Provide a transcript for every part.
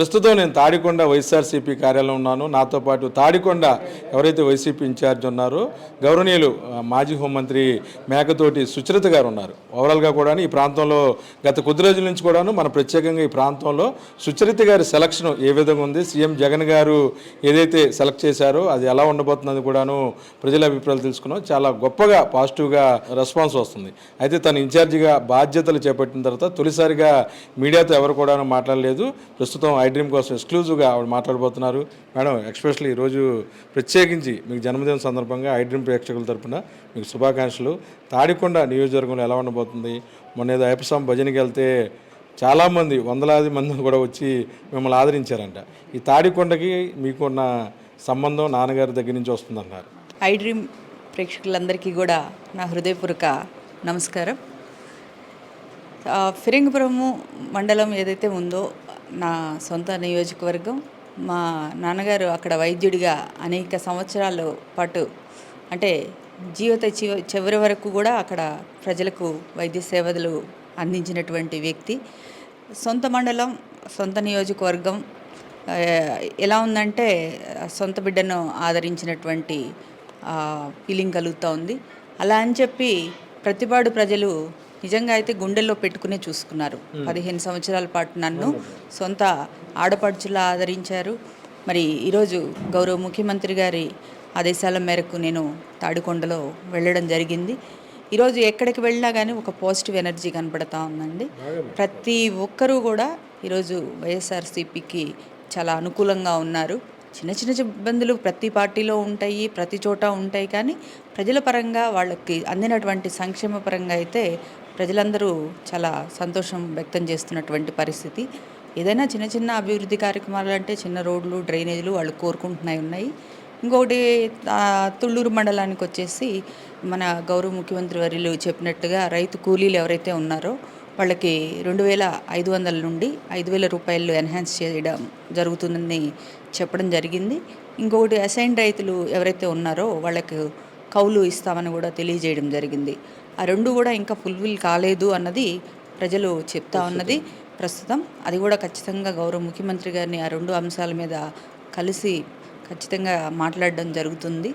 ప్రస్తుతం నేను తాడికొండ వైఎస్ఆర్సీపీ కార్యాలయం ఉన్నాను. నాతో పాటు తాడికొండ ఎవరైతే వైసీపీ ఇన్ఛార్జ్ ఉన్నారో గౌరవనీయులు మాజీ హోంమంత్రి మేకతోటి సుచరిత గారు ఉన్నారు. ఓవరాల్గా కూడా ఈ ప్రాంతంలో గత కొద్ది రోజుల నుంచి కూడాను మన ప్రత్యేకంగా ఈ ప్రాంతంలో సుచరిత గారి సెలక్షన్ ఏ విధంగా ఉంది సీఎం జగన్ గారు ఏదైతే సెలెక్ట్ చేశారో అది ఎలా ఉండబోతున్నది కూడాను ప్రజల అభిప్రాయాలు తెలుసుకున్నాం. చాలా గొప్పగా పాజిటివ్గా రెస్పాన్స్ వస్తుంది. అయితే తను ఇన్ఛార్జిగా బాధ్యతలు చేపట్టిన తర్వాత తొలిసారిగా మీడియాతో ఎవరు కూడా మాట్లాడలేదు. ప్రస్తుతం ఐ డ్రీమ్ కోసం ఎక్స్క్లూజివ్గా ఆవిడ మాట్లాడబోతున్నారు. మేడం ఎక్స్పెషల్లీ ఈరోజు ప్రత్యేకించి మీకు జన్మదిన సందర్భంగా ఐ డ్రీమ్ ప్రేక్షకుల తరపున మీకు శుభాకాంక్షలు. తాడికొండ నియోజకవర్గంలో ఎలా ఉండబోతుంది? మొన్న ఏదో అయపస్వామి భజనకి వెళ్తే చాలామంది వందలాది మంది కూడా వచ్చి మిమ్మల్ని ఆదరించారంట. ఈ తాడికొండకి మీకున్న సంబంధం నాన్నగారి దగ్గర నుంచి వస్తుందన్నారు ఐ డ్రీమ్ ప్రేక్షకులందరికీ కూడా నా హృదయపూర్వక నమస్కారం. ఆ, ఫిరంగిపురము మండలం ఏదైతే ఉందో నా సొంత నియోజకవర్గం. మా నాన్నగారు అక్కడ వైద్యుడిగా అనేక సంవత్సరాల పాటు అంటే జీవిత చివరి వరకు కూడా అక్కడ ప్రజలకు వైద్య సేవలు అందించినటువంటి వ్యక్తి. సొంత మండలం సొంత నియోజకవర్గం ఎలా ఉందంటే సొంత బిడ్డను ఆదరించినటువంటి ఫీలింగ్ కలుగుతూ ఉంది. అలా అని చెప్పి ప్రతిపాడు ప్రజలు నిజంగా అయితే గుండెల్లో పెట్టుకునే చూసుకున్నారు. పదిహేను సంవత్సరాల పాటు నన్ను సొంత ఆడపడుచులా ఆదరించారు. మరి ఈరోజు గౌరవ ముఖ్యమంత్రి గారి ఆదేశాల మేరకు నేను తాడికొండలో వెళ్ళడం జరిగింది. ఈరోజు ఎక్కడికి వెళ్ళినా కానీ ఒక పాజిటివ్ ఎనర్జీ కనపడతా ఉందండి. ప్రతి ఒక్కరూ కూడా ఈరోజు వైఎస్ఆర్సీపీకి చాలా అనుకూలంగా ఉన్నారు. చిన్న చిన్న ఇబ్బందులు ప్రతి పార్టీలో ఉంటాయి ప్రతి చోట ఉంటాయి కానీ ప్రజల పరంగా వాళ్ళకి అందినటువంటి సంక్షేమ పరంగా అయితే ప్రజలందరూ చాలా సంతోషం వ్యక్తం చేస్తున్నటువంటి పరిస్థితి. ఏదైనా చిన్న చిన్న అభివృద్ధి కార్యక్రమాలు అంటే చిన్న రోడ్లు డ్రైనేజీలు వాళ్ళు కోరుకుంటున్నాయి ఉన్నాయి. ఇంకొకటి తుళ్ళూరు మండలానికి వచ్చేసి మన గౌరవ ముఖ్యమంత్రి వర్యులు చెప్పినట్టుగా రైతు కూలీలు ఎవరైతే ఉన్నారో వాళ్ళకి రెండు వేల ఐదు వందల నుండి ఐదు వేల రూపాయలు ఎన్హాన్స్ చేయడం జరుగుతుందని చెప్పడం జరిగింది. ఇంకొకటి అసైన్ రైతులు ఎవరైతే ఉన్నారో వాళ్ళకు కౌలు ఇస్తామని కూడా తెలియజేయడం జరిగింది. ఆ రెండు కూడా ఇంకా ఫుల్ఫిల్ కాలేదు అన్నది ప్రజలు చెప్తా ఉన్నది. ప్రస్తుతం అది కూడా ఖచ్చితంగా గౌరవ ముఖ్యమంత్రి గారిని ఆ రెండు అంశాల మీద కలిసి ఖచ్చితంగా మాట్లాడడం జరుగుతుంది.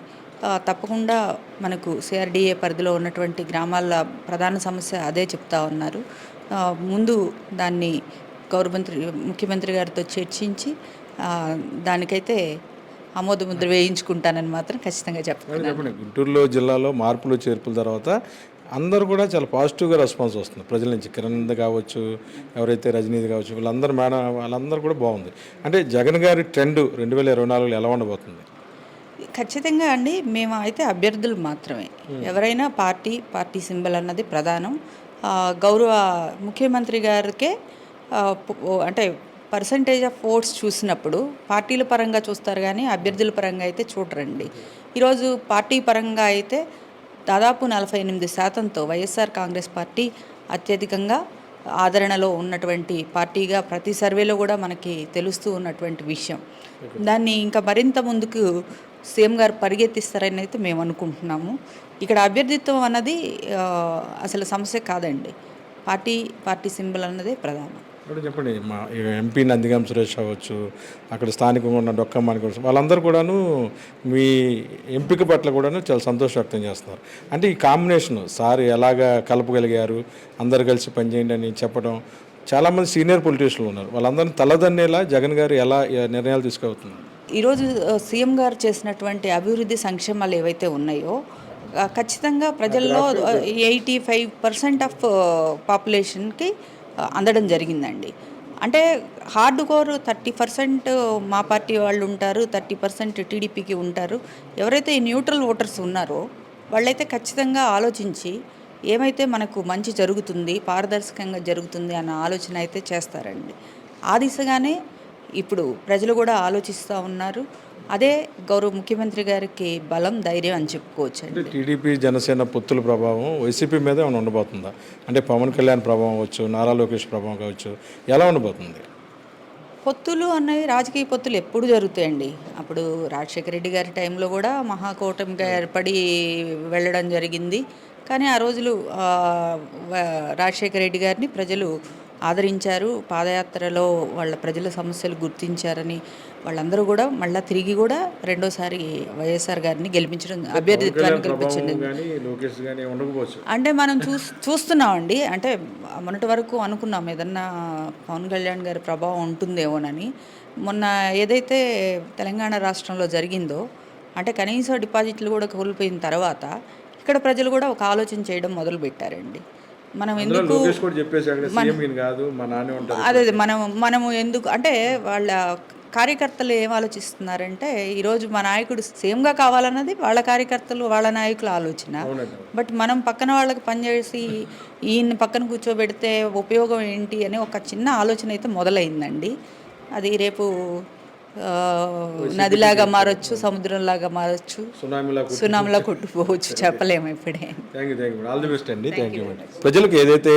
తప్పకుండా మనకు సిఆర్డిఏ పరిధిలో ఉన్నటువంటి గ్రామాల ప్రధాన సమస్య అదే చెప్తా ఉన్నారు. ముందు దాన్ని గౌరవ మంత్రి ముఖ్యమంత్రి గారితో చర్చించి దానికైతే ఆమోద ముద్ర వేయించుకుంటానని మాత్రం ఖచ్చితంగా చెప్పండి. గుంటూరులో జిల్లాలో మార్పులు చేర్పుల తర్వాత అందరూ కూడా చాలా పాజిటివ్గా రెస్పాన్స్ వస్తుంది. ప్రజల నుంచి కిరణ్ కావచ్చు ఎవరైతే రజనీది కావచ్చు వీళ్ళందరూ మేడం వాళ్ళందరూ కూడా బాగుంది. అంటే జగన్ గారి ట్రెండ్ రెండు వేల ఇరవై నాలుగులో ఎలా ఉండబోతుంది? ఖచ్చితంగా అండి. మేము అయితే అభ్యర్థులు మాత్రమే. ఎవరైనా పార్టీ పార్టీ సింబల్ అన్నది ప్రధానం. గౌరవ ముఖ్యమంత్రి గారికే అంటే పర్సంటేజ్ ఆఫ్ ఓట్స్ చూసినప్పుడు పార్టీల పరంగా చూస్తారు కానీ అభ్యర్థుల పరంగా అయితే చూడరండి. ఈరోజు పార్టీ పరంగా అయితే దాదాపు నలభై ఎనిమిది శాతంతో వైఎస్ఆర్ కాంగ్రెస్ పార్టీ అత్యధికంగా ఆదరణలో ఉన్నటువంటి పార్టీగా ప్రతి సర్వేలో కూడా మనకి తెలుస్తూ ఉన్నటువంటి విషయం. దాన్ని ఇంకా మరింత ముందుకు సీఎం గారు పరిగెత్తిస్తారని అయితే మేము అనుకుంటున్నాము. ఇక్కడ అభ్యర్థిత్వం అన్నది అసలు సమస్య కాదండి. పార్టీ పార్టీ సింబల్ అన్నదే ప్రధానం. ఇప్పుడు చెప్పండి మా ఎంపీ నందిగాం సురేష్ అవ్వచ్చు అక్కడ స్థానికంగా ఉన్న డొక్కమ్మాని కూడా వాళ్ళందరూ కూడాను మీ ఎంపిక పట్ల కూడాను చాలా సంతోషం వ్యక్తం చేస్తున్నారు. అంటే ఈ కాంబినేషన్ సార్ ఎలాగా కలపగలిగారు అందరు కలిసి పనిచేయండి అని చెప్పడం చాలామంది సీనియర్ పొలిటీషియన్లు ఉన్నారు. వాళ్ళందరినీ తలదన్నేలా జగన్ గారు ఎలా నిర్ణయాలు తీసుకెళ్తున్నారు ఈరోజు సీఎం గారు చేసినటువంటి అభివృద్ధి సంక్షేమాలు ఏవైతే ఉన్నాయో ఖచ్చితంగా ప్రజల్లో ఎయిటీ ఫైవ్ పర్సెంట్ ఆఫ్ పాపులేషన్కి అందడం జరిగిందండి. అంటే హార్డ్ కోర్ థర్టీ పర్సెంట్ మా పార్టీ వాళ్ళు ఉంటారు థర్టీ పర్సెంట్ టీడీపీకి ఉంటారు. ఎవరైతే న్యూట్రల్ ఓటర్స్ ఉన్నారో వాళ్ళైతే ఖచ్చితంగా ఆలోచించి ఏమైతే మనకు మంచి జరుగుతుంది పారదర్శకంగా జరుగుతుంది అన్న ఆలోచన అయితే చేస్తారండి. ఆ దిశగానే ఇప్పుడు ప్రజలు కూడా ఆలోచిస్తూ ఉన్నారు. అదే గౌరవ ముఖ్యమంత్రి గారికి బలం ధైర్యం అని చెప్పుకోవచ్చు అంటే టీడీపీ జనసేన పొత్తుల ప్రభావం వైసీపీ మీద ఏమైనా ఉండబోతుందా? అంటే పవన్ కళ్యాణ్ ప్రభావం అవ్వచ్చు నారా లోకేష్ ప్రభావం కావచ్చు ఎలా ఉండబోతుంది? పొత్తులు అన్నవి రాజకీయ పొత్తులు ఎప్పుడు జరుగుతాయండి. అప్పుడు రాజశేఖర రెడ్డి గారి టైంలో కూడా మహాకూటమిగా ఏర్పడి వెళ్ళడం జరిగింది. కానీ ఆ రోజులు రాజశేఖర రెడ్డి గారిని ప్రజలు ఆదరించారు. పాదయాత్రలో వాళ్ళ ప్రజల సమస్యలు గుర్తించారని వాళ్ళందరూ కూడా మళ్ళీ తిరిగి కూడా రెండోసారి వైఎస్ఆర్ గారిని గెలిపించడం అభ్యర్థిత్వాన్ని గెలిపించండి. అంటే మనం చూస్ చూస్తున్నామండి. అంటే మొన్నటి వరకు అనుకున్నాం ఏదన్నా పవన్ కళ్యాణ్ గారి ప్రభావం ఉంటుందేమోనని. మొన్న ఏదైతే తెలంగాణ రాష్ట్రంలో జరిగిందో అంటే కనీస డిపాజిట్లు కూడా కోల్పోయిన తర్వాత ఇక్కడ ప్రజలు కూడా ఒక ఆలోచన చేయడం మొదలు పెట్టారండి మనం ఎందుకు కదా, అదే మనం మనము ఎందుకు అంటే వాళ్ళ కార్యకర్తలు ఏం ఆలోచిస్తున్నారంటే ఈరోజు మా నాయకుడు సేమ్గా కావాలన్నది వాళ్ళ కార్యకర్తలు వాళ్ళ నాయకుల ఆలోచన. బట్ మనం పక్కన వాళ్ళకి పనిచేసి ఈయన పక్కన కూర్చోబెడితే ఉపయోగం ఏంటి అని ఒక చిన్న ఆలోచన అయితే మొదలైందండి. అది రేపు నదిలాగా మారొచ్చు సముద్రంలాగా మారొచ్చు. సునామీలా సునామీలా కొట్టుకోవచ్చు చెప్పలేము ఇప్పుడే. ప్రజలకు ఏదైతే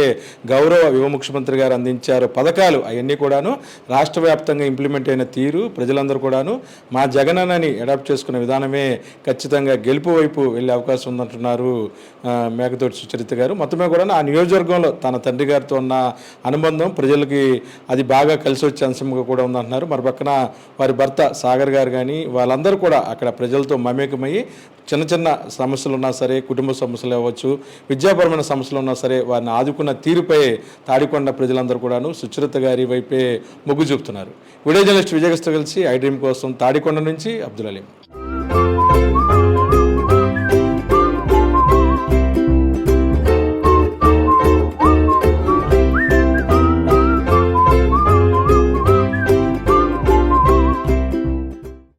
గౌరవ యువ ముఖ్యమంత్రి గారు అందించారో పథకాలు అవన్నీ కూడాను రాష్ట్ర వ్యాప్తంగా ఇంప్లిమెంట్ అయిన తీరు ప్రజలందరూ కూడాను మా జగనన్నని అడాప్ట్ చేసుకునే విధానమే ఖచ్చితంగా గెలుపు వైపు వెళ్ళే అవకాశం ఉందంటున్నారు మేకతోటి సుచరిత గారు. మొత్తమే కూడా ఆ నియోజకవర్గంలో తన తండ్రి గారితో ఉన్న అనుబంధం ప్రజలకి అది బాగా కలిసి వచ్చే అంశంగా కూడా ఉందంటున్నారు. మరి పక్కన వారి వారి భర్త సాగర్ గారు కానీ వాళ్ళందరూ కూడా అక్కడ ప్రజలతో మమేకమయ్యి చిన్న చిన్న సమస్యలు ఉన్నా సరే కుటుంబ సమస్యలు అవ్వచ్చు విద్యాపరమైన సమస్యలు ఉన్నా సరే వారిని ఆదుకున్న తీరుపై తాడికొండ ప్రజలందరూ కూడాను సుచరిత గారి వైపే మొగ్గు చూపుతున్నారు. వీడియో జర్నలిస్ట్ విజయగస్తో కలిసి ఐ డ్రీమ్ కోసం తాడికొండ నుంచి అబ్దుల్ అలీం.